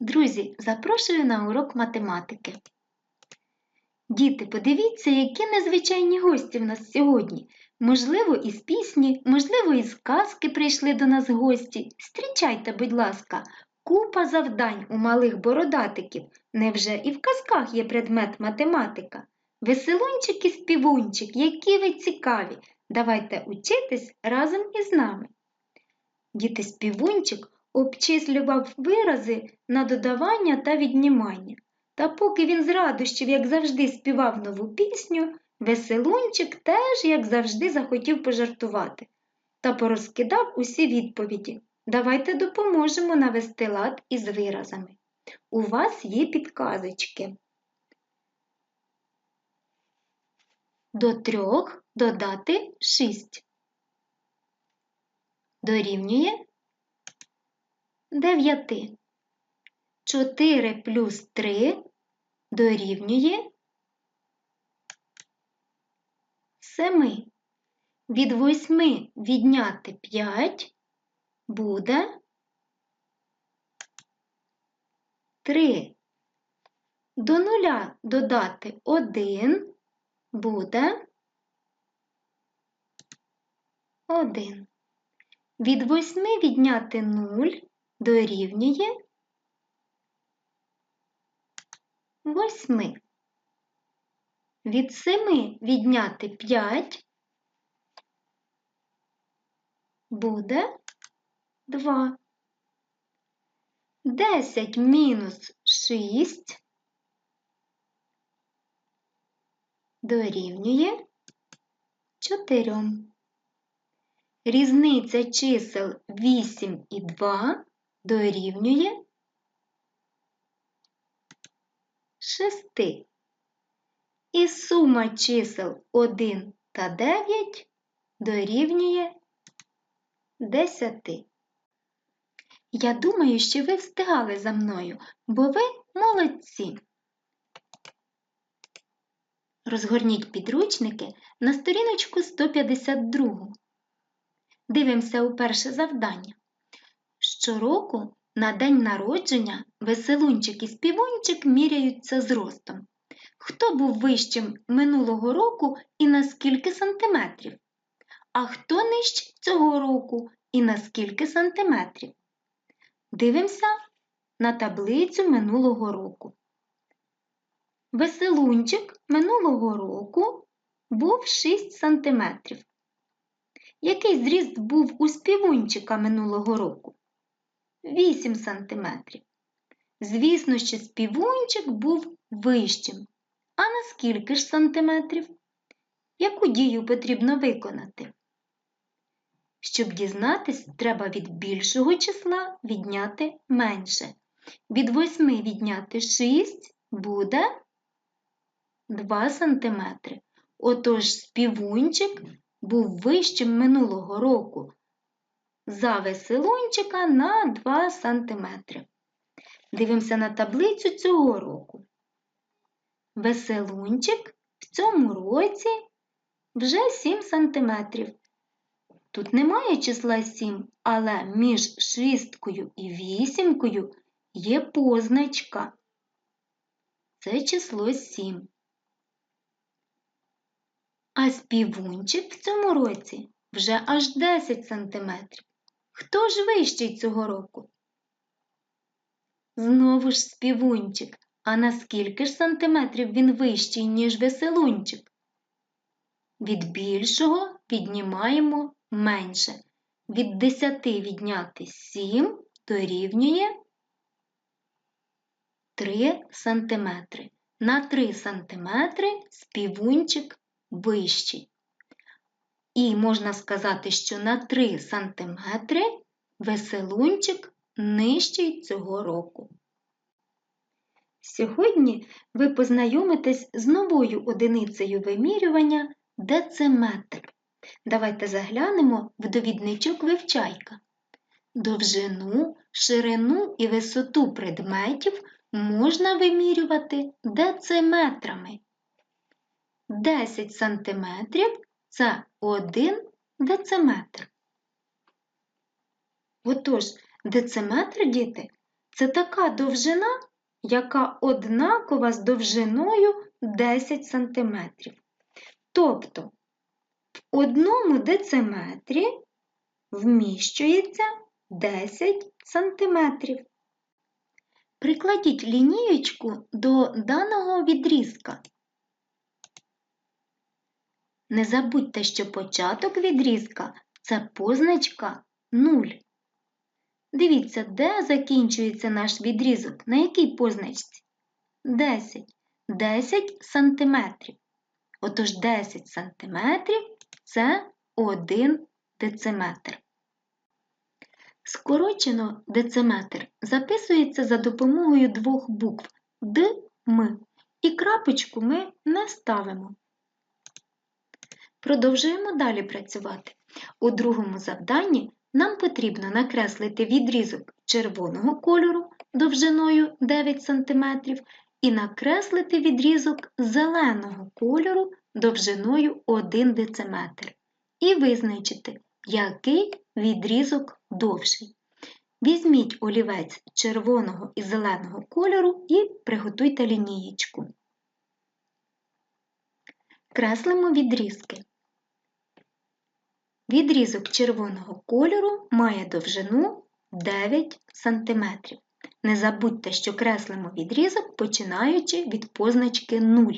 Друзі, запрошую на урок математики. Діти, подивіться, які незвичайні гості в нас сьогодні. Можливо, із пісні, можливо, із казки прийшли до нас гості. Зустрічайте, будь ласка, купа завдань у малих бородатиків. Невже і в казках є предмет математика? Веселунчик і співунчик, які ви цікаві! Давайте учитись разом із нами. Діти співунчик обчислював вирази на додавання та віднімання. Та поки він з радощів, як завжди, співав нову пісню, веселунчик теж, як завжди, захотів пожартувати та порозкидав усі відповіді. Давайте допоможемо навести лад із виразами. У вас є підказочки. До трьох додати шість. Дорівнює 9. 4 плюс 3 дорівнює 7. Від 8 відняти 5 буде 3. До нуля додати 1 буде 1. Від 8 відняти 0 дорівнює 8. Від 7 відняти 5 буде 2. 10 мінус 6 дорівнює 4. Різниця чисел 8 і 2 дорівнює 6. І сума чисел 1 та 9 дорівнює 10. Я думаю, що ви встигали за мною, бо ви молодці. Розгорніть підручники на сторіночку 152. Дивимося у перше завдання. Щороку на день народження веселунчик і співунчик міряються зростом. Хто був вищим минулого року і на скільки сантиметрів? А хто нижче цього року і на скільки сантиметрів? Дивимося на таблицю минулого року. Веселунчик минулого року був 6 сантиметрів. Який зріст був у співунчика минулого року? 8 сантиметрів. Звісно, що співунчик був вищим. А на скільки ж сантиметрів? Яку дію потрібно виконати? Щоб дізнатись, треба від більшого числа відняти менше. Від 8 відняти 6 буде 2 см. Отож, співунчик був вищим минулого року за веселунчика на 2 см. Дивимося на таблицю цього року. Веселунчик в цьому році вже 7 см. Тут немає числа 7, але між шісткою і вісімкою є позначка. Це число 7. А співунчик в цьому році вже аж 10 см. Хто ж вищий цього року? Знову ж співунчик. А на скільки ж сантиметрів він вищий, ніж веселунчик? Від більшого віднімаємо менше. Від 10 відняти 7 дорівнює 3 см. На 3 см співунчик вищий. І можна сказати, що на 3 см веселунчик нижчий цього року. Сьогодні ви познайомитесь з новою одиницею вимірювання дециметр. Давайте заглянемо в довідничок вивчайка. Довжину, ширину і висоту предметів можна вимірювати дециметрами. 10 см це 1 дециметр. Отож, дециметр, діти, це така довжина, яка однакова з довжиною 10 см. Тобто в одному дециметрі вміщується 10 см. Прикладіть лінієчку до даного відрізка. Не забудьте, що початок відрізка це позначка 0. Дивіться, де закінчується наш відрізок, на якій позначці? 10. 10 сантиметрів. Отож 10 сантиметрів це 1 дециметр. Скорочено дециметр записується за допомогою двох букв Д, М. І крапочку ми не ставимо. Продовжуємо далі працювати. У другому завданні нам потрібно накреслити відрізок червоного кольору довжиною 9 см і накреслити відрізок зеленого кольору довжиною 1 дециметр. І визначити, який відрізок довший. Візьміть олівець червоного і зеленого кольору і приготуйте лінієчку. Креслимо відрізки. Відрізок червоного кольору має довжину 9 см. Не забудьте, що креслимо відрізок, починаючи від позначки 0.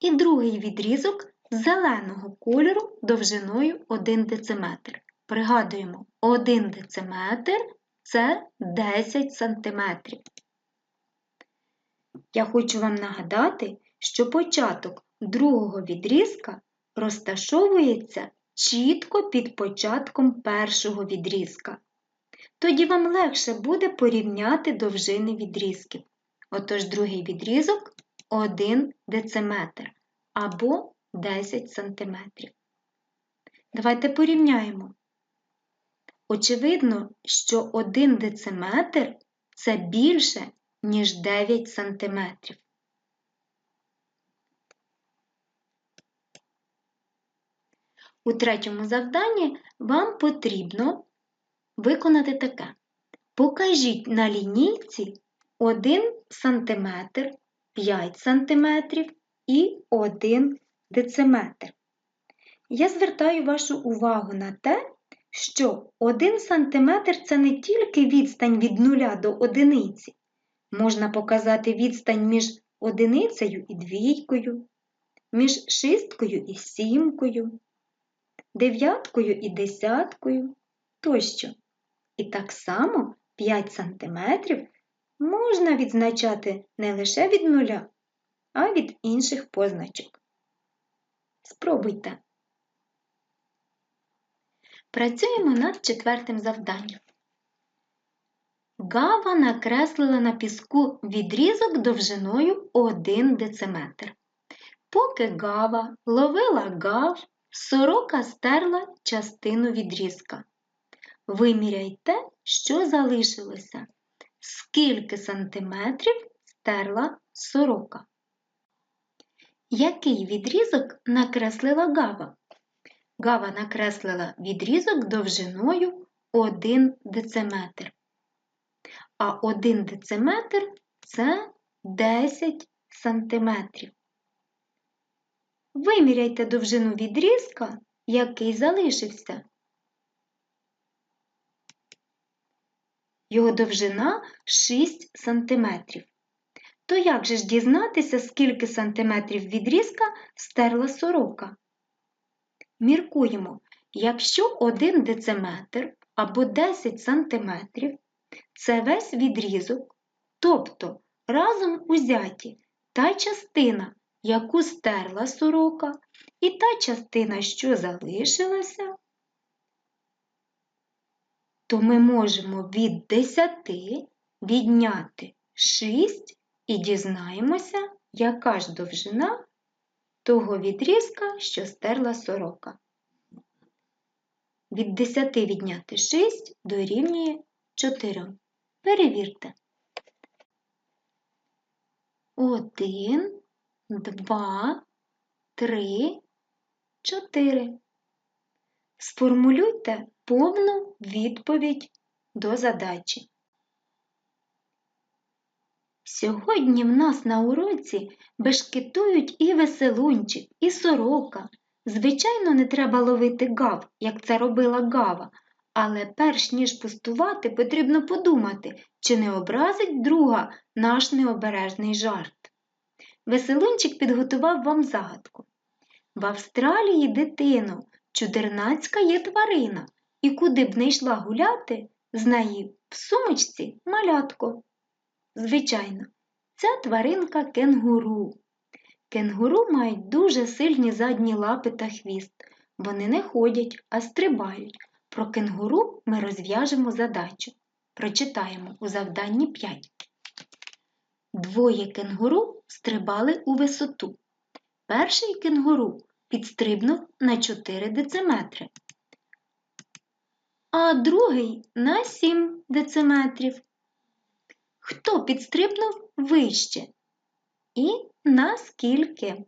І другий відрізок зеленого кольору довжиною 1 дециметр. Пригадуємо, 1 дециметр це 10 см. Я хочу вам нагадати, що початок другого відрізка розташовується чітко під початком першого відрізка. Тоді вам легше буде порівняти довжини відрізків. Отож, другий відрізок 1 дециметр або 10 см. Давайте порівняємо. Очевидно, що 1 дециметр це більше, ніж 9 см. У третьому завданні вам потрібно виконати таке. Покажіть на лінійці 1 см, 5 см і 1 дециметр. Я звертаю вашу увагу на те, що 1 см це не тільки відстань від нуля до одиниці. Можна показати відстань між одиницею і двійкою, між шисткою і сімкою, дев'яткою і десяткою тощо. І так само 5 см можна відзначати не лише від нуля, а від інших позначок. Спробуйте. Працюємо над четвертим завданням. Гава накреслила на піску відрізок довжиною 1 дециметр. Поки гава ловила гав, сорока стерла частину відрізка. Виміряйте, що залишилося. Скільки сантиметрів стерла сорока. Який відрізок накреслила гава? Гава накреслила відрізок довжиною 1 дециметр. А 1 дециметр це 10 сантиметрів. Виміряйте довжину відрізка, який залишився. Його довжина 6 сантиметрів. То як же ж дізнатися, скільки сантиметрів відрізка стерла сорока? Міркуємо, якщо 1 дециметр або 10 сантиметрів це весь відрізок, тобто разом узяті та частина, яку стерла сорока, і та частина, що залишилася, то ми можемо від 10 відняти 6 і дізнаємося, яка ж довжина того відрізка, що стерла сорока. Від 10 відняти 6 дорівнює 4. Перевірте. 1, 2, 3, 4. Сформулюйте повну відповідь до задачі. Сьогодні в нас на уроці бешкетують і веселунчик, і сорока. Звичайно, не треба ловити гав, як це робила гава, але перш ніж пустувати, потрібно подумати, чи не образить друга наш необережний жарт. Веселунчик підготував вам загадку. В Австралії дитино, чудернацька є тварина, і куди б не йшла гуляти, з в сумочці малятко. Звичайно, ця тваринка кенгуру. Кенгуру мають дуже сильні задні лапи та хвіст. Вони не ходять, а стрибають. Про кенгуру ми розв'яжемо задачу. Прочитаємо у завданні 5. Двоє кенгуру стрибали у висоту. Перший кенгуру підстрибнув на 4 дециметри, а другий на 7 дециметрів. Хто підстрибнув вище? І наскільки?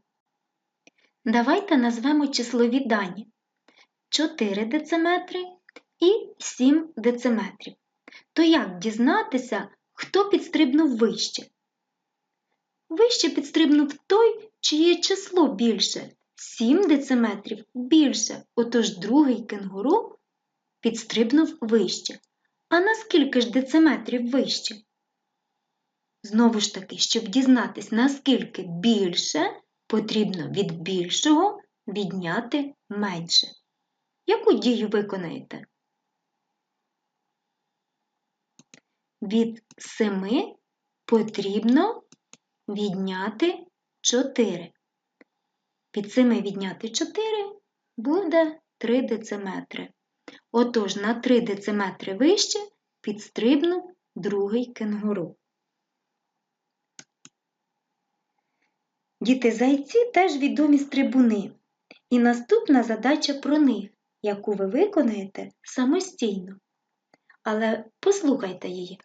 Давайте назвемо числові дані 4 дециметри і 7 дециметрів. То як дізнатися, хто підстрибнув вище? Вище підстрибнув той, чиє число більше. 7 дециметрів більше, отож другий кенгуру підстрибнув вище. А наскільки ж дециметрів вище? Знову ж таки, щоб дізнатись, наскільки більше, потрібно від більшого відняти менше. Яку дію виконаєте? Від 7 потрібно відняти 4. Від 7 відняти 4 буде 3 дециметри. Отож, на 3 дециметри вище підстрибнув другий кенгуру. Діти зайці теж відомі стрибуни. І наступна задача про них, яку ви виконаєте самостійно. Але послухайте її.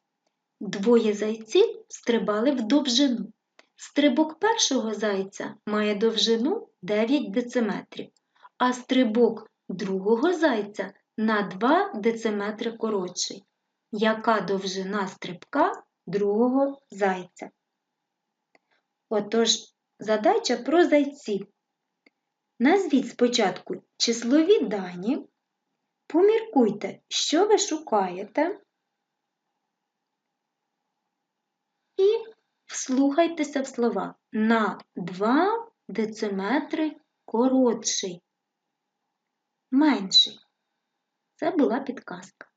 Двоє зайців стрибали в довжину. Стрибок першого зайця має довжину 9 дециметрів, а стрибок другого зайця на 2 дециметри коротший. Яка довжина стрибка другого зайця? Отож, задача про зайців. Назвіть спочатку числові дані, поміркуйте, що ви шукаєте, і вслухайтеся в слова на 2 дециметри коротший, менший. Це була підказка.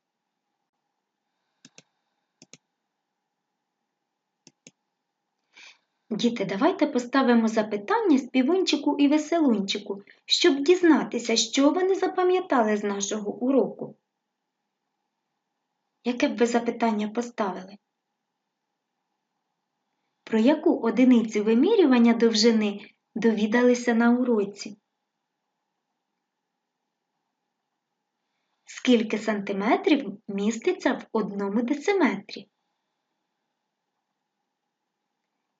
Діти, давайте поставимо запитання співунчику і веселунчику, щоб дізнатися, що вони запам'ятали з нашого уроку. Яке б ви запитання поставили? Про яку одиницю вимірювання довжини довідалися на уроці? Скільки сантиметрів міститься в одному дециметрі?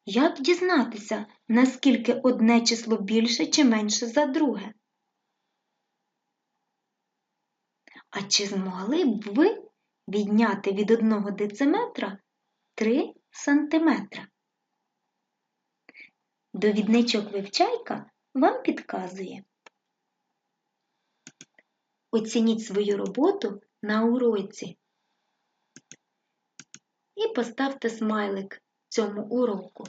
Як дізнатися, наскільки одне число більше чи менше за друге? А чи змогли б ви відняти від одного дециметра 3 сантиметра? Довідничок вивчайка вам підказує. Оцініть свою роботу на уроці і поставте смайлик цьому уроку.